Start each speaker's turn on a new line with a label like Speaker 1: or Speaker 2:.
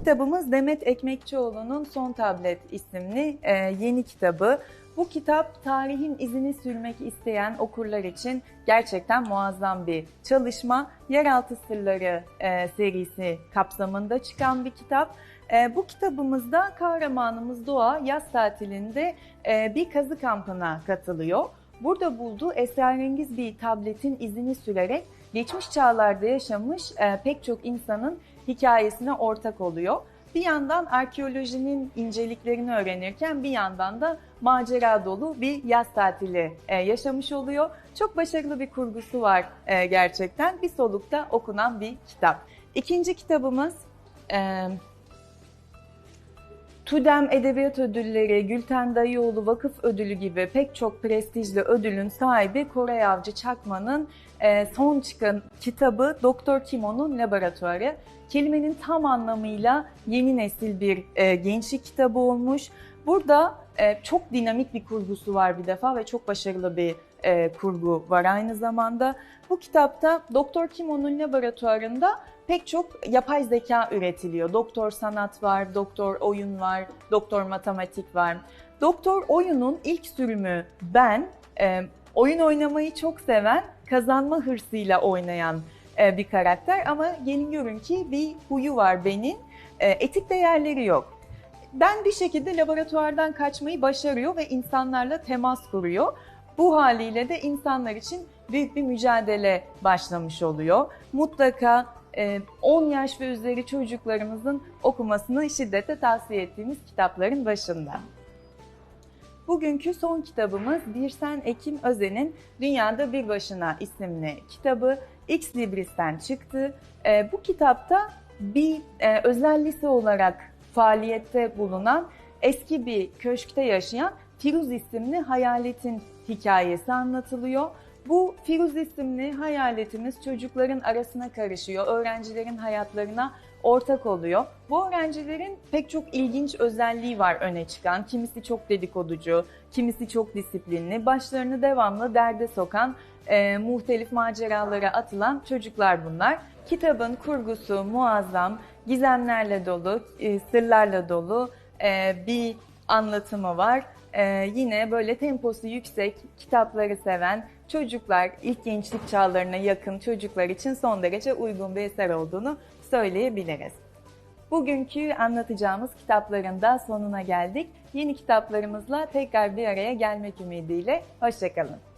Speaker 1: Kitabımız Demet Ekmekçioğlu'nun Son Tablet isimli e, yeni kitabı. Bu kitap tarihin izini sürmek isteyen okurlar için gerçekten muazzam bir çalışma. Yeraltı Sırları e, serisi kapsamında çıkan bir kitap. E, bu kitabımızda kahramanımız Doğa yaz tatilinde e, bir kazı kampına katılıyor. Burada bulduğu esrarengiz bir tabletin izini sürerek geçmiş çağlarda yaşamış e, pek çok insanın hikayesine ortak oluyor. Bir yandan arkeolojinin inceliklerini öğrenirken bir yandan da macera dolu bir yaz tatili e, yaşamış oluyor. Çok başarılı bir kurgusu var e, gerçekten. Bir solukta okunan bir kitap. İkinci kitabımız TÜDEM Edebiyat Ödülleri, Gülten Dayıoğlu Vakıf Ödülü gibi pek çok prestijli ödülün sahibi Koray Avcı Çakman'ın e, son çıkan kitabı Doktor Kimo'nun Laboratuvarı. Kelimenin tam anlamıyla yeni nesil bir e, gençlik kitabı olmuş. Burada e, çok dinamik bir kurgusu var bir defa ve çok başarılı bir e, kurgu var aynı zamanda. Bu kitapta Doktor Kimo'nun laboratuvarında pek çok yapay zeka üretiliyor. Doktor sanat var, doktor oyun var, doktor matematik var. Doktor oyunun ilk sürümü ben, e, oyun oynamayı çok seven, kazanma hırsıyla oynayan e, bir karakter ama gelin görün ki bir huyu var benim, e, etik değerleri yok. Ben bir şekilde laboratuvardan kaçmayı başarıyor ve insanlarla temas kuruyor. Bu haliyle de insanlar için büyük bir mücadele başlamış oluyor. Mutlaka 10 yaş ve üzeri çocuklarımızın okumasını şiddetle tavsiye ettiğimiz kitapların başında. Bugünkü son kitabımız Birsen Ekim Özen'in Dünyada Bir Başına isimli kitabı X Libris'ten çıktı. Bu kitapta bir özel lise olarak faaliyette bulunan eski bir köşkte yaşayan Firuz isimli hayaletin hikayesi anlatılıyor. Bu Firuz isimli hayaletimiz çocukların arasına karışıyor, öğrencilerin hayatlarına ortak oluyor. Bu öğrencilerin pek çok ilginç özelliği var öne çıkan. Kimisi çok dedikoducu, kimisi çok disiplinli, başlarını devamlı derde sokan, e, muhtelif maceralara atılan çocuklar bunlar. Kitabın kurgusu muazzam, gizemlerle dolu, e, sırlarla dolu e, bir anlatımı var. Ee, yine böyle temposu yüksek, kitapları seven çocuklar, ilk gençlik çağlarına yakın çocuklar için son derece uygun bir eser olduğunu söyleyebiliriz. Bugünkü anlatacağımız kitapların da sonuna geldik. Yeni kitaplarımızla tekrar bir araya gelmek ümidiyle. Hoşçakalın.